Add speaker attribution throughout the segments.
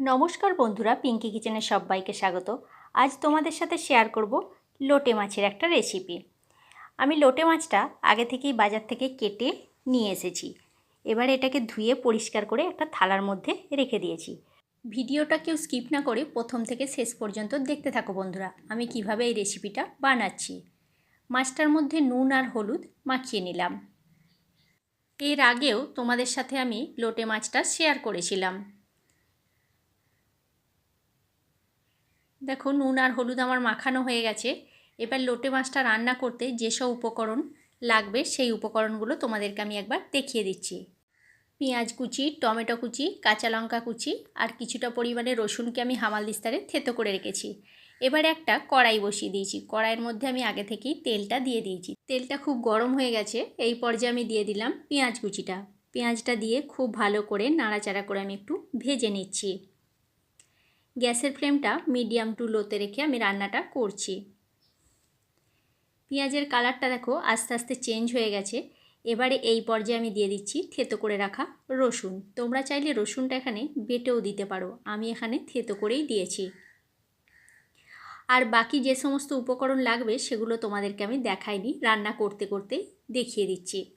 Speaker 1: নমস্কার বন্ধুরা পিঙ্কি কিচেনের সবাইকে স্বাগত। আজ তোমাদের সাথে শেয়ার করব লোটে মাছের একটা রেসিপি আমি লোটে মাছটা আগে থেকেই বাজার থেকে কেটে নিয়ে এসেছি। এবার এটাকে ধুয়ে পরিষ্কার করে একটা থালার মধ্যে রেখে দিয়েছি। ভিডিওটা কেউ স্কিপ না করে প্রথম থেকে শেষ পর্যন্ত দেখতে থাকো বন্ধুরা, আমি কীভাবে এই রেসিপিটা বানাচ্ছি। মাছটার মধ্যে নুন আর হলুদ মাখিয়ে নিলাম। এর আগেও তোমাদের সাথে আমি লোটে মাছটা শেয়ার করেছিলাম। দেখো, নুন আর হলুদ আমার মাখানো হয়ে গেছে। এবার লোটে মাছটা রান্না করতে যেসব উপকরণ লাগবে, সেই উপকরণগুলো তোমাদেরকে আমি একবার দেখিয়ে দিচ্ছি। পেঁয়াজ কুচি, টমেটো কুচি, কাঁচা লঙ্কা কুচি আর কিছুটা পরিমাণে রসুনকে আমি হামাল দিস্তারে থেতো করে রেখেছি। এবার একটা কড়াই বসিয়ে দিয়েছি। কড়াইয়ের মধ্যে আমি আগে থেকেই তেলটা দিয়ে দিয়েছি। তেলটা খুব গরম হয়ে গেছে, এই পর্যায়ে আমি দিয়ে দিলাম পেঁয়াজ কুচিটা। পেঁয়াজটা দিয়ে খুব ভালো করে নাড়াচাড়া করে আমি একটু ভেজে নিচ্ছি। গ্যাসের ফ্লেমটা মিডিয়াম টু লোতে রেখে আমি রান্নাটা করছি। পেঁয়াজের কালারটা দেখো আস্তে আস্তে চেঞ্জ হয়ে গেছে। এবারে এই পর্যায়ে আমি দিয়ে দিচ্ছি থেতো করে রাখা রসুন। তোমরা চাইলে রসুনটা এখানে বেটেও দিতে পারো। আমি এখানে থেতো করেই দিয়েছি। আর বাকি যে সমস্ত উপকরণ লাগবে সেগুলো তোমাদেরকে আমি দেখাইনি। রান্না করতে করতে দেখিয়ে দিচ্ছি।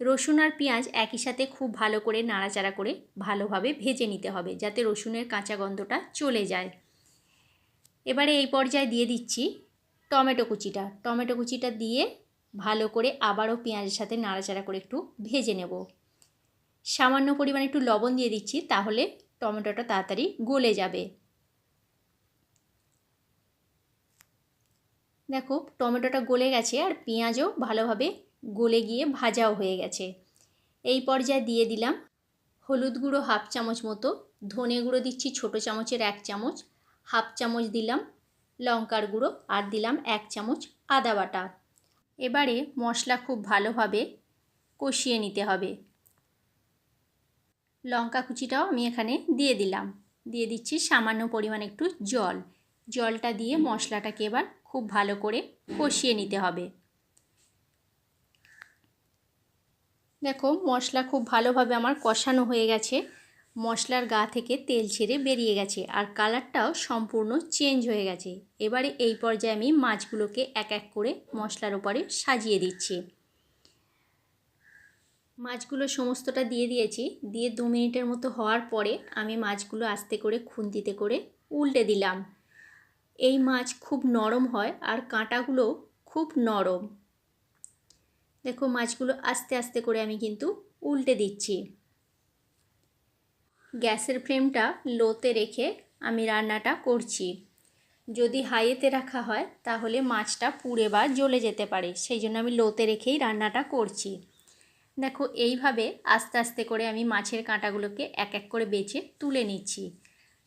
Speaker 1: রসুন আর পেঁয়াজ একই সাথে খুব ভালো করে নাড়াচাড়া করে ভালোভাবে ভেজে নিতে হবে যাতে রসুনের কাঁচা গন্ধটা চলে যায়। এবারে এই পর্যায়ে দিয়ে দিচ্ছি টমেটো কুচিটা। টমেটো কুচিটা দিয়ে ভালো করে আবারও পেঁয়াজের সাথে নাড়াচাড়া করে একটু ভেজে নেব। সামান্য পরিমাণে একটু লবণ দিয়ে দিচ্ছি, তাহলে টমেটোটা তাড়াতাড়ি গলে যাবে। দেখো, টমেটোটা গলে গেছে আর পেঁয়াজও ভালোভাবে গলে গিয়ে ভাজাও হয়ে গেছে। এই পর্যায়ে দিয়ে দিলাম হলুদ গুঁড়ো হাফ চামচ মতো, ধনে গুঁড়ো দিচ্ছি ছোটো চামচের এক চামচ, হাফ চামচ দিলাম লঙ্কার গুঁড়ো আর দিলাম এক চামচ আদা বাটা। এবারে মশলা খুব ভালোভাবে কষিয়ে নিতে হবে। লঙ্কা কুচিটাও আমি এখানে দিয়ে দিলাম। দিয়ে দিচ্ছি সামান্য পরিমাণ একটু জল। জলটা দিয়ে মশলাটাকে এবার খুব ভালো করে কষিয়ে নিতে হবে। দেখো মশলা খুব ভালোভাবে আমার কষানো হয়ে গেছে। মশলার গা থেকে তেল ছেড়ে বেরিয়ে গেছে আর কালারটাও সম্পূর্ণ চেঞ্জ হয়ে গেছে। এবারে এই পর্যায়ে আমি মাছগুলোকে এক এক করে মশলার উপরে সাজিয়ে দিচ্ছি। মাছগুলো সমস্তটা দিয়ে দিয়েছি। দিয়ে দু মিনিটের মতো হওয়ার পরে আমি মাছগুলো আস্তে করে খুন্তিতে করে উল্টে দিলাম। এই মাছ খুব নরম হয় আর কাঁটাগুলো খুব নরম। দেখো মাছগুলো আস্তে আস্তে করে আমি কিন্তু উল্টে দিচ্ছি। গ্যাসের ফ্লেমটা লোতে রেখে আমি রান্নাটা করছি। যদি হাইয়েতে রাখা হয়, তাহলে মাছটা পুড়ে বা জ্বলে যেতে পারে, সেই জন্য আমি লোতে রেখেই রান্নাটা করছি। দেখো, এইভাবে আস্তে আস্তে করে আমি মাছের কাঁটাগুলোকে এক এক করে বেছে তুলে নিচ্ছি।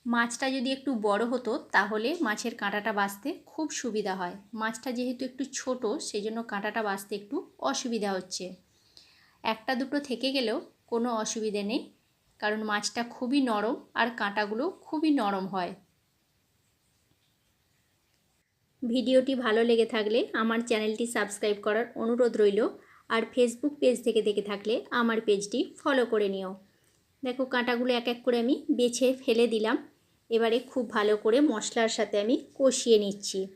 Speaker 1: মাছটা যদি একটু বড় হতো, তাহলে মাছের কাঁটাটা বাছতে খুব সুবিধা হয়। মাছটা যেহেতু একটু ছোট সেই জন্য কাঁটাটা বাছতে একটু অসুবিধা হচ্ছে। একটা দুটো থেকে গেলেও কোনো অসুবিধে নেই, কারণ মাছটা খুবই নরম আর কাঁটাগুলো খুবই নরম হয়। ভিডিওটি ভালো লেগে থাকলে আমার চ্যানেলটি সাবস্ক্রাইব করার অনুরোধ রইল, আর ফেসবুক পেজ থেকে দেখে থাকলে আমার পেজটি ফলো করে নিও। দেখো কাঁটাগুলো এক এক করে আমি বেছে ফেলে দিলাম। এবারে খুব ভালো করে মশলার সাথে আমি কষিয়ে নিচ্ছি।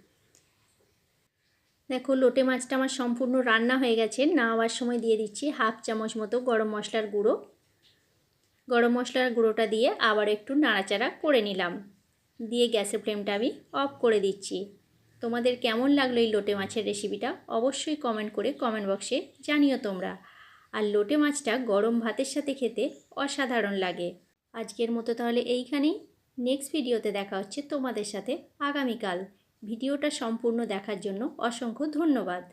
Speaker 1: দেখো লোটে মাছটা আমার সম্পূর্ণ রান্না হয়ে গেছে। নাওয়ার সময় দিয়ে দিচ্ছি হাফ চামচ মতো গরম মশলার গুঁড়ো। গরম মশলার গুঁড়োটা দিয়ে আবার একটু নাড়াচাড়া করে নিলাম। দিয়ে গ্যাসের ফ্লেমটা আমি অফ করে দিচ্ছি। তোমাদের কেমন লাগল এই লোটে মাছের রেসিপিটা? অবশ্যই কমেন্ট করে কমেন্ট বক্সে জানিও তোমরা। আর লোটে মাছটা গরম ভাতের সাথে খেতে অসাধারণ লাগে। আজকের মতো তাহলে এইখানেই। নেক্সট ভিডিওতে দেখা হচ্ছে তোমাদের সাথে আগামীকাল। ভিডিওটা সম্পূর্ণ দেখার জন্য অসংখ্য ধন্যবাদ।